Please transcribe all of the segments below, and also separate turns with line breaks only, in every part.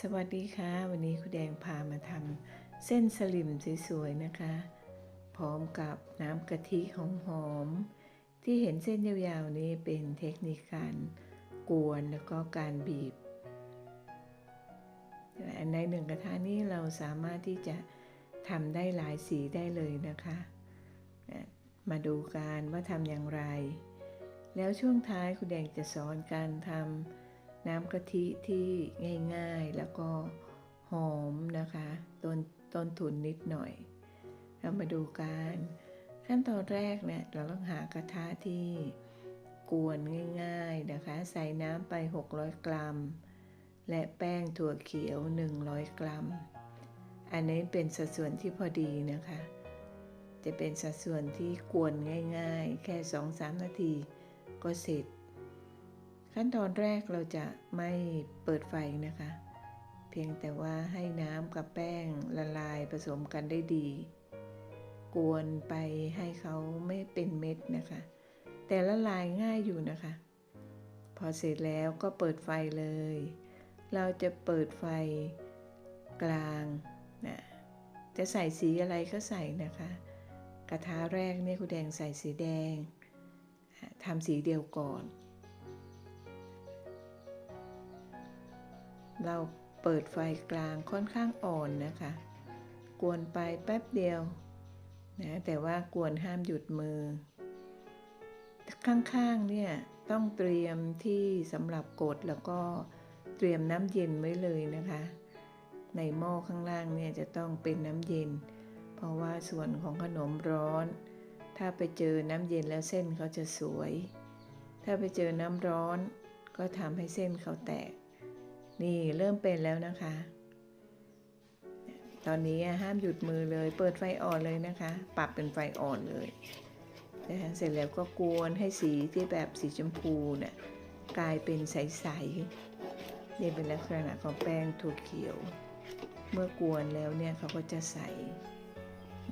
สวัสดีค่ะ วันนี้คุณแดงพามาทำเส้นสลิมสวยๆนะคะ พร้อมกับน้ำกะทิหอมๆที่เห็นเส้นยาวๆนี้เป็นเทคนิคการกวนแล้วก็การบีบในหนึ่งกระทะนี้เราสามารถที่จะทำได้หลายสีได้เลยนะคะ มาดูกันว่าทำอย่างไร แล้วช่วงท้ายคุณแดงจะสอนการทำ น้ำกะทิที่ง่ายๆแล้วก็หอมนะคะต้นต้นทุนนิดหน่อย เรามาดูกันขั้นตอนแรกเนี่ย เราต้องหากระทะที่กวนง่าย ๆนะคะ ใส่น้ำไป 600 กรัม และแป้งถั่วเขียว 100 กรัม อันนี้เป็นสัดส่วนที่พอดีนะคะ จะเป็นสัดส่วนที่กวนง่าย ๆ แค่ 2-3 นาทีก็เสร็จ ขั้นตอนแรกเราจะไม่เปิดไฟนะคะ เพียงแต่ว่าให้น้ำกับแป้งละลายผสมกันได้ดี กวนไปให้เขาไม่เป็นเม็ดนะคะ แต่ละลายง่ายอยู่นะคะ พอเสร็จแล้วก็เปิดไฟเลย เราจะเปิดไฟกลางนะจะใส่สีอะไรก็ใส่นะคะ กระทะแรกเนี่ยคุณแดงใส่สีแดงทำสีเดียวก่อน เราเปิดไฟกลางค่อนข้างอ่อนนะคะ กวนไปแป๊บเดียวนะแต่ว่ากวนห้ามหยุดมือ ข้างๆเนี่ยต้องเตรียมที่สำหรับกดแล้วก็เตรียมน้ำเย็นไว้เลยนะคะ ในหม้อข้างล่างเนี่ยจะต้องเป็นน้ำเย็น เพราะว่าส่วนของขนมร้อน ถ้าไปเจอน้ำเย็นแล้วเส้นเขาจะสวย ถ้าไปเจอน้ำร้อน ก็ทำให้เส้นเขาแตก นี่เริ่มเป็นแล้วนะคะ ตอนนี้ห้ามหยุดมือเลย เปิดไฟอ่อนเลยนะคะ ปรับเป็นไฟอ่อนเลยนะคะเสร็จแล้วก็กวนให้สีที่แบบสีชมพูเนี่ยกลายเป็นใสๆนี่เป็นลักษณะของแป้งถั่วเขียว เมื่อกวนแล้วเนี่ยเขาก็จะใส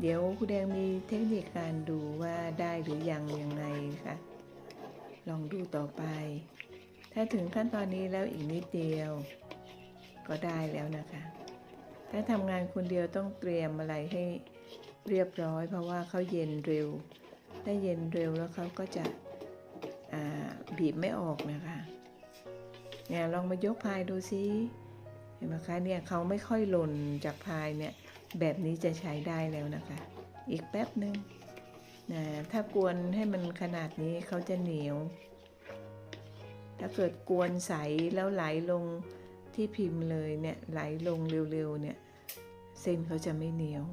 เดี๋ยวคุณแดงมีเทคนิคการดูว่าได้หรือยังยังไงค่ะลองดูต่อไป ถ้าถึงขั้นตอนนี้แล้วอีกนิดเดียว ก็ได้แล้วนะคะ ถ้าทำงานคนเดียวต้องเตรียมอะไรให้เรียบร้อย เพราะว่าเขาเย็นเร็ว ถ้าเย็นเร็วแล้วเขาก็จะบีบไม่ออกนะคะเนี่ยลองมายกพายดูซิเห็นไหมคะเนี่ยเขาไม่ค่อยหล่นจากพายเนี่ยแบบนี้จะใช้ได้แล้วนะคะ อีกแป๊บหนึ่งนะถ้ากวนให้มันขนาดนี้เขาจะเหนียว ถ้าเกิดกวนใสแล้วไหลลงที่พิมพ์เลยเนี่ยไหลลงเร็วๆเนี่ยเส้นเขาจะไม่เหนียว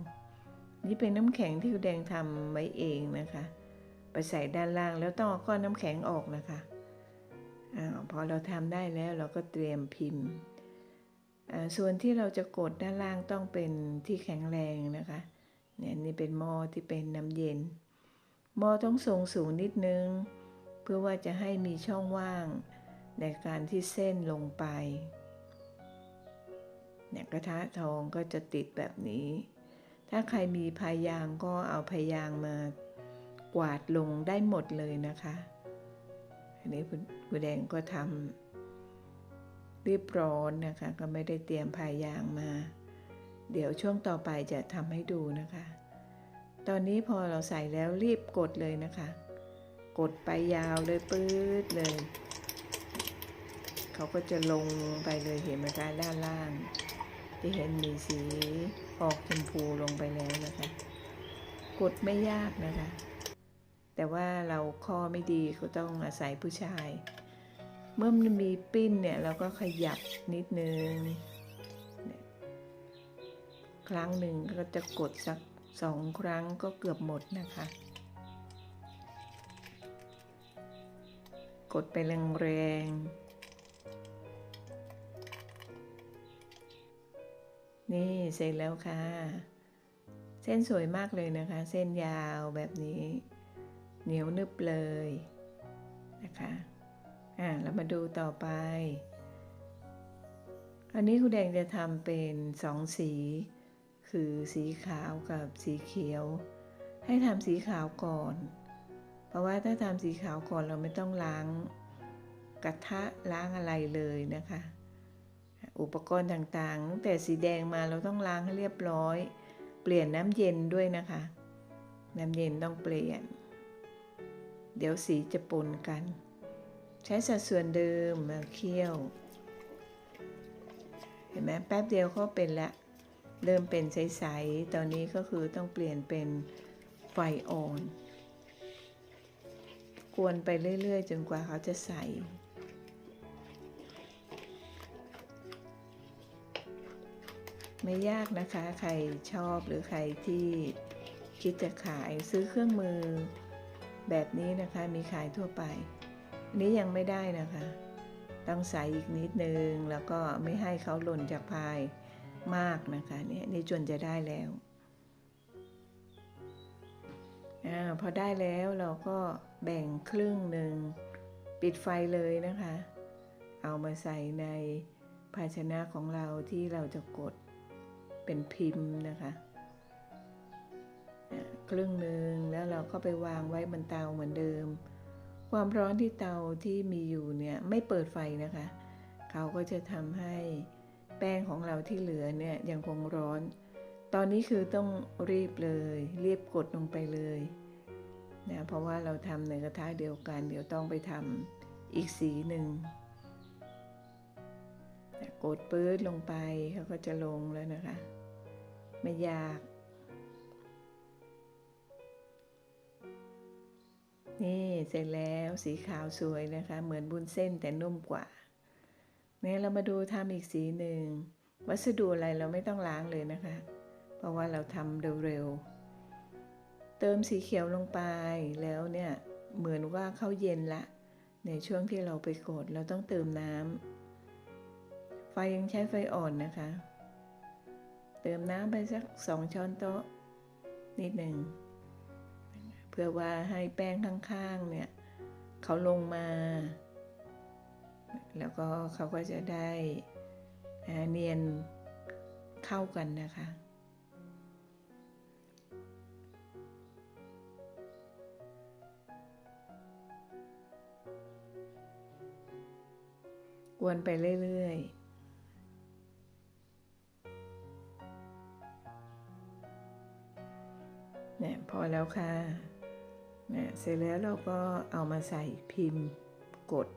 นี่เป็นน้ำแข็งที่คุณแดงทำไว้เองนะคะ ไปใส่ด้านล่างแล้วต้องเอาก้อนน้ำแข็งออกนะคะอพอเราทำได้แล้วเราก็เตรียมพิมพ์ส่วนที่เราจะกดด้านล่างต้องเป็นที่แข็งแรงนะคะเนี่ยนี่เป็นหม้อที่เป็นน้ำเย็นหม้อต้องทรงสูงนิดนึง เพื่อว่าจะให้มีช่องว่าง ในการที่เส้นลงไปเนี่ยกระทะทองก็จะติดแบบนี้ ถ้าใครมีพายางก็เอาพายางมากวาดลงได้หมดเลยนะคะ อันนี้คุณแดงก็ทำรีบร้อนนะคะ ก็ไม่ได้เตรียมพายางมา เดี๋ยวช่วงต่อไปจะทำให้ดูนะคะ ตอนนี้พอเราใส่แล้วรีบกดเลยนะคะ กดไปยาวเลยปื๊ดเลย เขาก็จะลงไปเลยเห็นไหมคะด้านล่าง ที่เห็นมีสีออกชมพูลงไปแล้วนะคะ กดไม่ยากนะคะ แต่ว่าเราข้อไม่ดีก็ต้องอาศัยผู้ชาย เมื่อมันมีปิ้นเนี่ยเราก็ขยับนิดนึง ครั้งหนึ่งก็จะกดสักสองครั้งก็เกือบหมดนะคะกดไปแรงๆ นี่เสร็จแล้วค่ะ เส้นสวยมากเลยนะคะ เส้นยาวแบบนี้ เหนียวนึบเลยนะคะอ่าเรามาดูต่อไป อันนี้คุณแดงจะทำเป็นสองสี คือสีขาวกับสีเขียว ให้ทำสีขาวก่อน เพราะว่าถ้าทำสีขาวก่อนเราไม่ต้องล้างกระทะล้างอะไรเลยนะคะ อุปกรณ์ต่างๆตั้งแต่สีแดงมาเราต้องล้างให้เรียบร้อย เปลี่ยนน้ำเย็นด้วยนะคะ น้ำเย็นต้องเปลี่ยน เดี๋ยวสีจะปนกัน ใช้สัดส่วนเดิมมาเคี่ยว เห็นไหมแป๊บเดียวก็เป็นละเริ่มเป็นใสๆตอนนี้ก็คือต้องเปลี่ยนเป็นไฟอ่อน กวนไปเรื่อยๆ จนกว่าเขาจะใส ไม่ยากนะคะ ใครชอบหรือใครที่คิดจะขายซื้อเครื่องมือแบบนี้นะคะมีขายทั่วไปอันนี้ยังไม่ได้นะคะ ต้องใส่อีกนิดนึง แล้วก็ไม่ให้เขาหล่นจากพายมากนะคะเนี่ยนี่จนจะได้แล้วอพอได้แล้วเราก็แบ่งครึ่งหนึ่งปิดไฟเลยนะคะ เอามาใส่ในภาชนะของเราที่เราจะกด เป็นพิมพ์นะคะครึ่งหนึ่งแล้วเราก็ไปวางไว้บนเตาเหมือนเดิม ความร้อนที่เตาที่มีอยู่เนี่ยไม่เปิดไฟนะคะ เขาก็จะทำให้แป้งของเราที่เหลือเนี่ยยังคงร้อน ตอนนี้คือต้องรีบเลยรีบกดลงไปเลยนะเพราะว่าเราทำในกระทะเดียวกัน เดี๋ยวต้องไปทำอีกสีหนึ่งนะกดปื๊ดลงไปเขาก็จะลงแล้วนะคะ ไม่ยาก นี่เสร็จแล้วสีขาวสวยนะคะ เหมือนบุญเส้นแต่นุ่มกว่าเนี่ยเรามาดูทำอีกสีหนึ่ง วัสดุอะไรเราไม่ต้องล้างเลยนะคะ เพราะว่าเราทำเร็วๆ เติมสีเขียวลงไปแล้วเนี่ยเหมือนว่าเข้าเย็นละ ในช่วงที่เราไปกดเราต้องเติมน้ำไฟยังใช้ไฟอ่อนนะคะ เติมน้ำไปสักสองช้อนโต๊ะ นิดหนึ่ง เพื่อว่าให้แป้งข้างๆ เนี่ย เขาลงมา แล้วก็เขาก็จะได้เนียนเข้ากันนะคะกวนไปเรื่อยๆ เนี่ยพอแล้วค่ะเนี่ยเสร็จแล้วเราก็เอามาใส่พิมพ์กด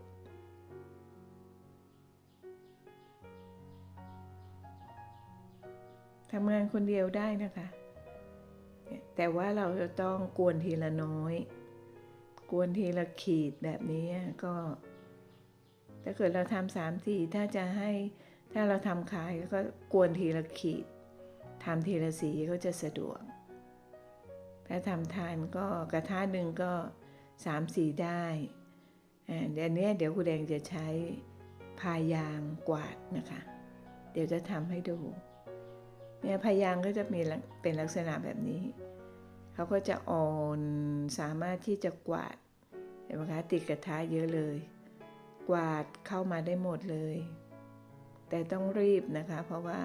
ทำงานคนเดียวได้นะคะ แต่ว่าเราจะต้องกวนทีละน้อย กวนทีละขีดแบบนี้ก็ถ้าเกิดเราทำสามทีถ้าจะให้ถ้าเราทำขายก็กวนทีละขีดทำทีละสีก็จะสะดวก ถ้าทำทานก็กระทะหนึ่งก็สามสีได้เดี๋ยวนี้เดี๋ยวครูแดงจะใช้พายางกวาดนะคะ เดี๋ยวจะทำให้ดูเนี่ยพายางก็จะมีเป็นลักษณะแบบนี้เขาก็จะอ่อนสามารถที่จะกวาดเห็นไหมคะติดกระทะเยอะเลย กวาดเข้ามาได้หมดเลย แต่ต้องรีบนะคะ เพราะว่า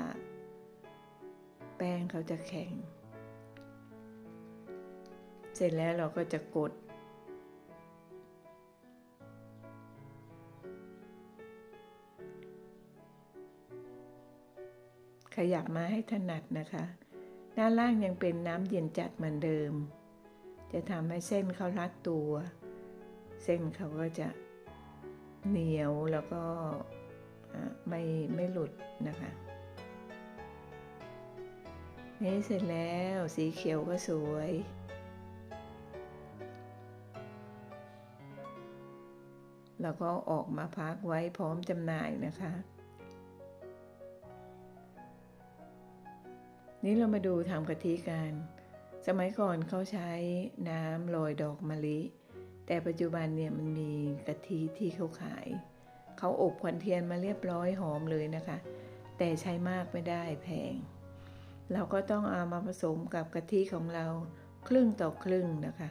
แป้งเขาจะแข็ง เสร็จแล้วเราก็จะกด ขยับมาให้ถนัดนะคะ ด้านล่างยังเป็นน้ำเย็นจัดเหมือนเดิม จะทำให้เส้นเขารัดตัว เส้นเขาก็จะเหนียวแล้วก็ไม่ไม่หลุดนะคะนี่เสร็จแล้วสีเขียวก็สวย แล้วก็ออกมาพักไว้พร้อมจำหน่ายนะคะ นี่เรามาดูทำกะทิกัน สมัยก่อนเขาใช้น้ำโรยดอกมะลิ แต่ปัจจุบันเนี่ยมันมีกะทิที่เขาขาย เขาอบควันเทียนมาเรียบร้อยหอมเลยนะคะ แต่ใช้มากไม่ได้แพง เราก็ต้องเอามาผสมกับกะทิของเราครึ่งต่อครึ่งนะคะ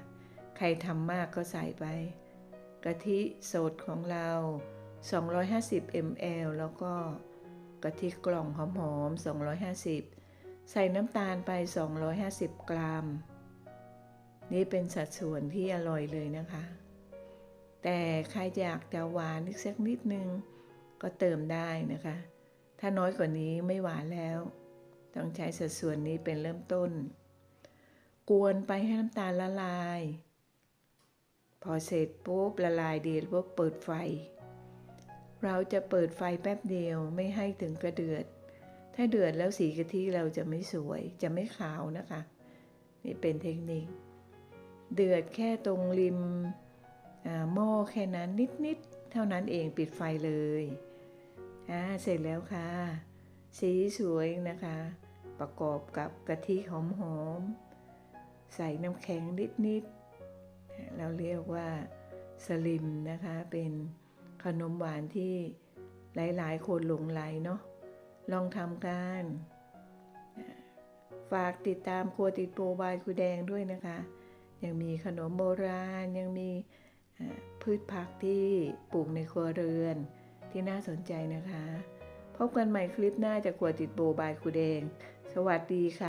ใครทำมากก็ใส่ไป กะทิสดของเรา 250 ml แล้วก็กะทิกล่องหอมๆ 250 ใส่น้ำตาลไป 250 กรัม นี่เป็นสัดส่วนที่อร่อยเลยนะคะ แต่ใครอยากจะหวานอีกสักนิดนึง ก็เติมได้นะคะ ถ้าน้อยกว่านี้ไม่หวานแล้ว ต้องใช้สัดส่วนนี้เป็นเริ่มต้น กวนไปให้น้ำตาลละลาย พอเสร็จปุ๊บละลายดีปุ๊บเปิดไฟ เราจะเปิดไฟแป๊บเดียวไม่ให้ถึงกระเดือด ถ้าเดือดแล้วสีกะทิเราจะไม่สวยจะไม่ขาวนะคะ นี่เป็นเทคนิค เดือดแค่ตรงริมอ่าหม้อแค่นั้นนิดๆเท่านั้นเองปิดไฟเลยอ่าเสร็จแล้วค่ะ สีสวยนะคะ ประกอบกับกะทิหอมๆใส่น้ำแข็งนิดๆ เราเรียกว่าสลิมนะคะ เป็นขนมหวานที่หลาย ๆ คนหลงไหลเนาะลองทำกัน ฝากติดตามครัวติดโปรบายครูแดงด้วยนะคะ ยังมีขนมโบราณ ยังมีพืชผักที่ปลูกในครัวเรือนที่น่าสนใจนะคะ พบกันใหม่คลิปหน้าจากครัวติดโบบายครูแดง สวัสดีค่ะ